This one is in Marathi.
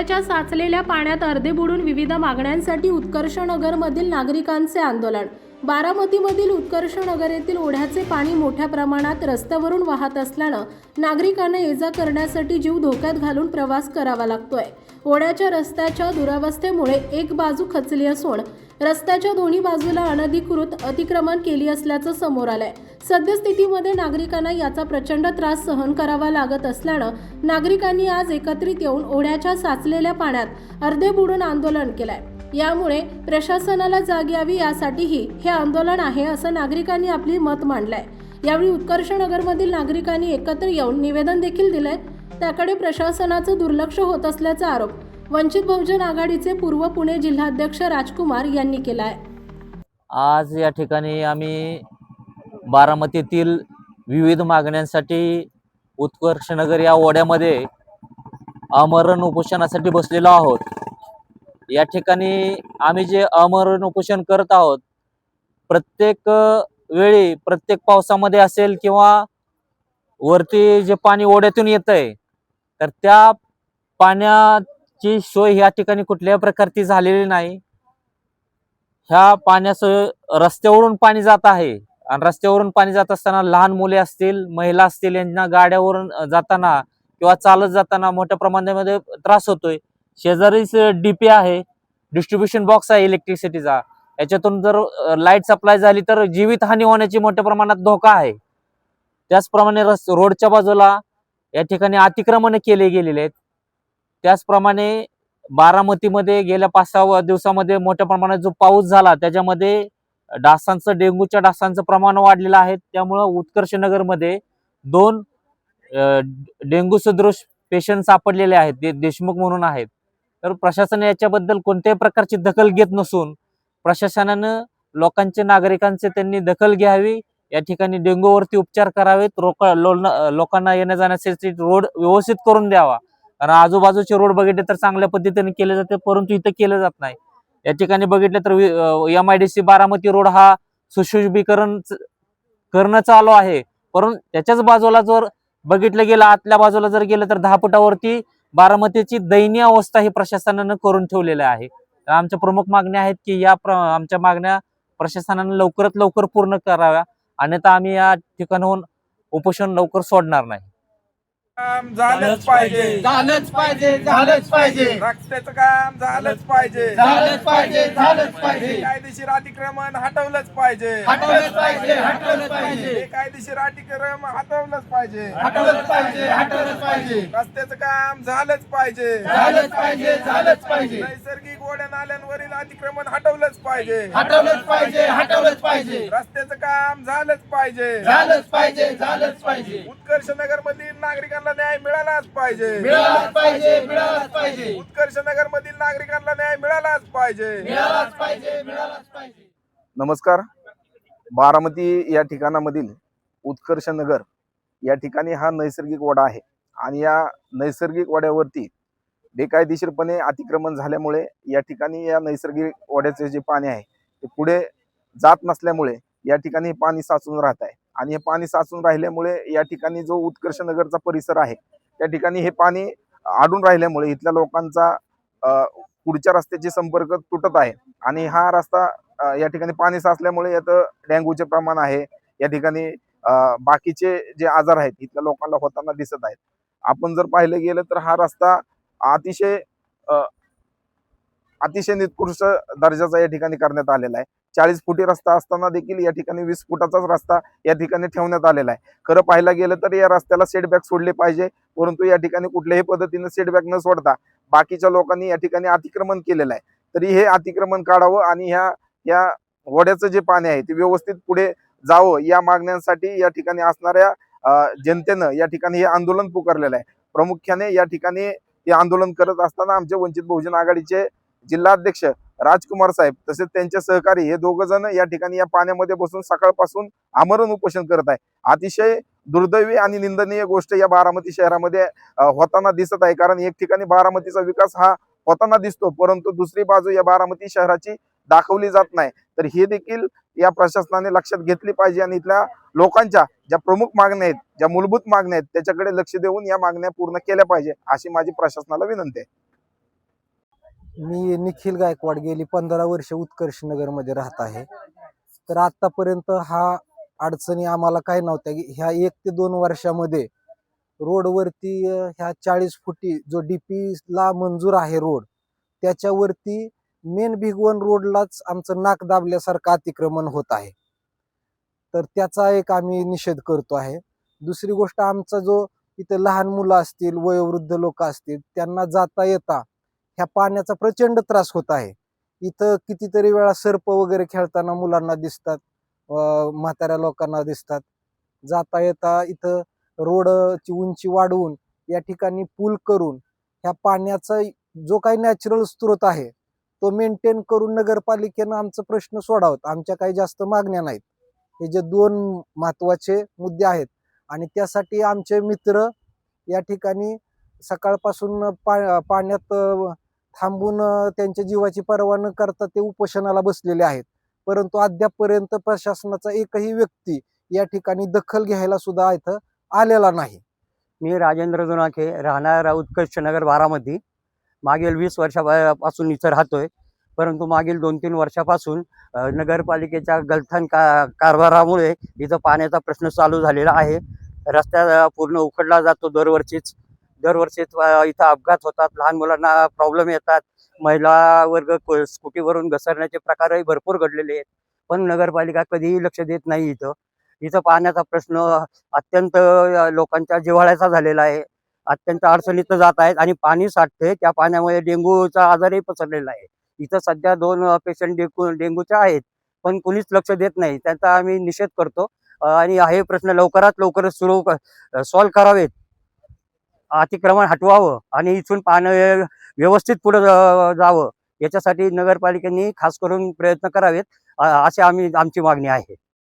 ओढ्याच्या साचलेल्या पाण्यात अर्धे बुडून विविध मागण्यांसाठी उत्कर्षनगरमधील नागरिकांचे आंदोलन. बारामतीमधील उत्कर्षनगर येथील ओढ्याचे पाणी मोठ्या प्रमाणात रस्त्यावरून वाहत असल्यानं नागरिकांना ये जा करण्यासाठी जीव धोक्यात घालून प्रवास करावा लागतोय. ओढ्याच्या रस्त्याच्या दुरावस्थेमुळे एक बाजू खचली असून रस्त्याच्या दोन्ही बाजूला अनधिकृत अतिक्रमण केली असल्याचं समोर आलंय. सद्यस्थितीमध्ये नागरिकांना याचा प्रचंड त्रास सहन करावा लागत असल्यानं नागरिकांनी आज एकत्रित येऊन ओढ्याच्या साचलेल्या पाण्यात अर्धे बुडून आंदोलन केलंय. यामुळे प्रशासनाला जाग यावी यासाठीही हे आंदोलन आहे असं नागरिकांनी आपली मत मांडलंय. यावेळी उत्कर्षनगरमधील नागरिकांनी एकत्र येऊन निवेदन देखील दिलंय. त्याकडे प्रशासनाचं दुर्लक्ष होत असल्याचा आरोप वंचित बहुजन आघाडीचे पूर्व पुणे जिल्हाध्यक्ष राजकुमार यांनी केला आहे आज या ठिकाणी आम्ही बारामतीतील विविध मागण्यांसाठी उत्कर्षनगर या ओढ्यामध्ये आमरण उपोषणासाठी बसलेलो आहोत. या ठिकाणी आम्ही जे आमरण उपोषण करत आहोत प्रत्येक वेळी प्रत्येक पावसामध्ये असेल किंवा वरती जे पाणी ओढ्यातून येत आहे तर त्या पाण्याची सोय या ठिकाणी कुठल्याही प्रकारची झालेली नाही. ह्या पाण्याचं रस्त्यावरून पाणी जात आहे. आणि रस्त्यावरून पाणी जात असताना लहान मुले असतील महिला असतील यांना गाड्यावरून जाताना किंवा चालत जाताना मोठ्या प्रमाणामध्ये त्रास होतोय. शेजारीच डीपी आहे डिस्ट्रीब्युशन बॉक्स आहे इलेक्ट्रिसिटीचा याच्यातून जर लाइट सप्लाय झाली तर जीवित हानी होण्याची मोठ्या प्रमाणात धोका आहे. त्याचप्रमाणे रस रोडच्या बाजूला या ठिकाणी अतिक्रमण केले गेलेले आहेत. त्याचप्रमाणे बारामतीमध्ये गेल्या पाच सहा दिवसामध्ये मोठ्या प्रमाणात जो पाऊस झाला त्याच्यामध्ये डासांचं डेंग्यूच्या डासांचं प्रमाण वाढलेलं आहे. त्यामुळं उत्कर्ष नगरमध्ये दोन डेंग्यू सदृश पेशंट सापडलेले आहेत. ते देशमुख म्हणून आहेत. तर प्रशासन याच्याबद्दल कोणत्याही प्रकारची दखल घेत नसून प्रशासनानं लोकांचे नागरिकांचे त्यांनी दखल घ्यावी. या ठिकाणी डेंग्यूवरती उपचार करावेत. रोक लोकांना येण्या जाण्यासाठी रोड व्यवस्थित करून द्यावा. कारण आजूबाजूचे रोड बघितले तर चांगल्या पद्धतीने केले जाते परंतु इथं केलं जात नाही. या ठिकाणी बघितलं तर M I D C Baramati road हा सुशोभीकरण करणं चालू आहे. परंतु त्याच्याच बाजूला जर बघितलं गेलं आतल्या बाजूला जर गेलं तर दहा फुटावरती बारामतीची दयनीय अवस्था ही प्रशासनानं करून ठेवलेली आहे. तर आमच्या प्रमुख मागण्या आहेत की या प्र आमच्या मागण्या प्रशासनानं लवकरात लवकर पूर्ण कराव्या. अन्यथा आम्ही या ठिकाणाहून उपोषण लवकर सोडणार नाही. काम झालंच पाहिजे. झालंच पाहिजे झालंच पाहिजे. रस्त्याचं काम झालंच पाहिजे. झालंच पाहिजे झालंच पाहिजे. कायदेशीर अतिक्रमण हटवलंच पाहिजे. हटवलंच पाहिजे हटवलंच पाहिजे. कायदेशीर अतिक्रमण हटवलंच पाहिजे. हटवलंच पाहिजे हटवलंच पाहिजे. रस्त्याचं काम झालंच पाहिजे. झालंच पाहिजे झालंच पाहिजे. नैसर्गिक ओढ्या नाल्यांवरील अतिक्रमण हटवलंच पाहिजे. हटवलंच पाहिजे हटवलंच पाहिजे. रस्त्याचं काम झालंच पाहिजे. झालंच पाहिजे झालंच पाहिजे. उत्कर्ष नगर मधील नागरिकांना न्याय मिळालाच पाहिजे. मिळालाच पाहिजे मिळालाच पाहिजे. उत्कर्ष नगर मधील नागरिकांना न्याय मिळालाच पाहिजे. मिळालाच पाहिजे मिळालाच पाहिजे. नमस्कार. बारामती या ठिकाणामधील उत्कर्ष नगर या ठिकाणी हा नैसर्गिक ओढा आहे. आणि या नैसर्गिक ओढ्यावरती बेकायदेशीरपणे अतिक्रमण झाल्यामुळे या ठिकाणी या नैसर्गिक ओढ्याचे जे पाणी आहे ते पुढे जात नसल्यामुळे या ठिकाणी हे पाणी साचून राहत आहे. आणि हे पाणी साचून राहिल्यामुळे या ठिकाणी जो उत्कर्ष नगरचा परिसर आहे त्या ठिकाणी हे पाणी अडून राहिल्यामुळे इथल्या लोकांचा पुढच्या रस्त्याचे संपर्क तुटत आहे. आणि हा रस्ता या ठिकाणी पाणी साचल्यामुळे यात डेंग्यूचे प्रमाण आहे. या ठिकाणी बाकीचे जे आजार आहेत इथल्या लोकांना होताना दिसत आहेत. आपण जर पाहिलं गेलं तर हा रस्ता अतिशय अतिशय निकृष्ट दर्जाचा या ठिकाणी करण्यात आलेला आहे. चाळीस फुटी रस्ता असताना देखील या ठिकाणी वीस फुटाचाच रस्ता या ठिकाणी ठेवण्यात आलेला आहे. खरं पाहायला गेलं तर या रस्त्याला सेटबॅक सोडले पाहिजे परंतु या ठिकाणी कुठल्याही पद्धतीने सेटबॅक न सोडता बाकीच्या लोकांनी या ठिकाणी अतिक्रमण केलेलं आहे. तरी हे अतिक्रमण काढावं आणि ह्या या वड्याचं जे पाणी आहे ते व्यवस्थित पुढे जावं या मागण्यांसाठी या ठिकाणी असणाऱ्या जनतेनं या ठिकाणी हे आंदोलन पुकारलेलं आहे. प्रामुख्याने या ठिकाणी हे आंदोलन करत असताना आमचे वंचित बहुजन आघाडीचे जिल्हाध्यक्ष राजकुमार साहेब तसेच त्यांचे सहकारी हे दोघ जण या ठिकाणी या पाण्यामध्ये बसून सकाळपासून आमरण उपोषण करत आहे. अतिशय दुर्दैवी आणि निंदनीय गोष्ट या बारामती शहरामध्ये होताना दिसत आहे. कारण एक ठिकाणी बारामतीचा विकास हा होताना दिसतो परंतु दुसरी बाजू या बारामती शहराची दाखवली जात नाही. तर हे देखील या प्रशासनाने लक्षात घेतली पाहिजे आणि इथल्या लोकांच्या ज्या प्रमुख मागण्या आहेत ज्या मूलभूत मागण्या आहेत त्याच्याकडे लक्ष देऊन या मागण्या पूर्ण केल्या पाहिजे अशी माझी प्रशासनाला विनंती आहे. मी निखिल गायकवाड गेली पंधरा वर्ष उत्कर्ष नगरमध्ये राहत आहे. तर आत्तापर्यंत हा अडचणी आम्हाला काही नव्हत्या. की ह्या एक ते दोन वर्षामध्ये रोडवरती ह्या चाळीस फुटी जो डी पीला मंजूर आहे रोड त्याच्यावरती मेन भिगवण रोडलाच आमचं नाक दाबल्यासारखं अतिक्रमण होत आहे. तर त्याचा एक आम्ही निषेध करतो आहे. दुसरी गोष्ट आमचा जो इथं लहान मुलं असतील वयोवृद्ध लोक असतील त्यांना जाता येता ह्या पाण्याचा प्रचंड त्रास होत आहे. इथं कितीतरी वेळा सर्प वगैरे खेळताना मुलांना दिसतात म्हाताऱ्या लोकांना दिसतात. जाता येता इथं रोडची उंची वाढवून या ठिकाणी पूल करून ह्या पाण्याचा जो काही नॅचरल स्रोत आहे तो मेंटेन करून नगरपालिकेनं आमचा प्रश्न सोडावत आमच्या काही जास्त मागण्या नाहीत. हे जे दोन महत्त्वाचे मुद्दे आहेत आणि त्यासाठी आमचे मित्र या ठिकाणी सकाळपासून पा पाण्यात थांबून त्यांच्या जीवाची पर्वा न करता ते उपोषणाला बसलेले आहेत. परंतु अद्यापपर्यंत प्रशासनाचा एकही व्यक्ती या ठिकाणी दखल घ्यायला सुद्धा इथं आलेला नाही. मी राजेंद्र जुनाखे राहणाऱ्या उत्कर्ष नगर बारामध्ये मागील वीस वर्षापासून इथं राहतोय. परंतु मागील दोन तीन वर्षापासून नगरपालिकेच्या गलथान का कारभारामुळे इथं पाण्याचा प्रश्न चालू झालेला आहे. रस्त्या पूर्ण उखडला जातो दरवर्षीच. दरवर्षी इथं अपघात होतात लहान मुलांना प्रॉब्लेम येतात. महिला वर्ग स्कूटीवरून घसरण्याचे प्रकारही भरपूर घडलेले आहेत. पण नगरपालिका कधीही लक्ष देत नाही इथं. इथं पाण्याचा प्रश्न अत्यंत लोकांच्या जिव्हाळ्याचा झालेला आहे. अत्यंत अडचणीत जात आहेत आणि पाणी साठते त्या पाण्यामुळे डेंग्यूचा आजारही पसरलेला आहे. इथं सध्या दोन पेशंट डेंगू डेंग्यूच्या आहेत पण कुणीच लक्ष देत नाही. त्याचा आम्ही निषेध करतो. आणि हे प्रश्न लवकरात लवकर सुरू सॉल्व्ह करावेत. अतिक्रमण हटवावं आणि इथून पाणी व्यवस्थित पुढे जावं. याच्यासाठी नगरपालिकेने खास करून प्रयत्न करावेत अशी आम्ही आमची मागणी आहे.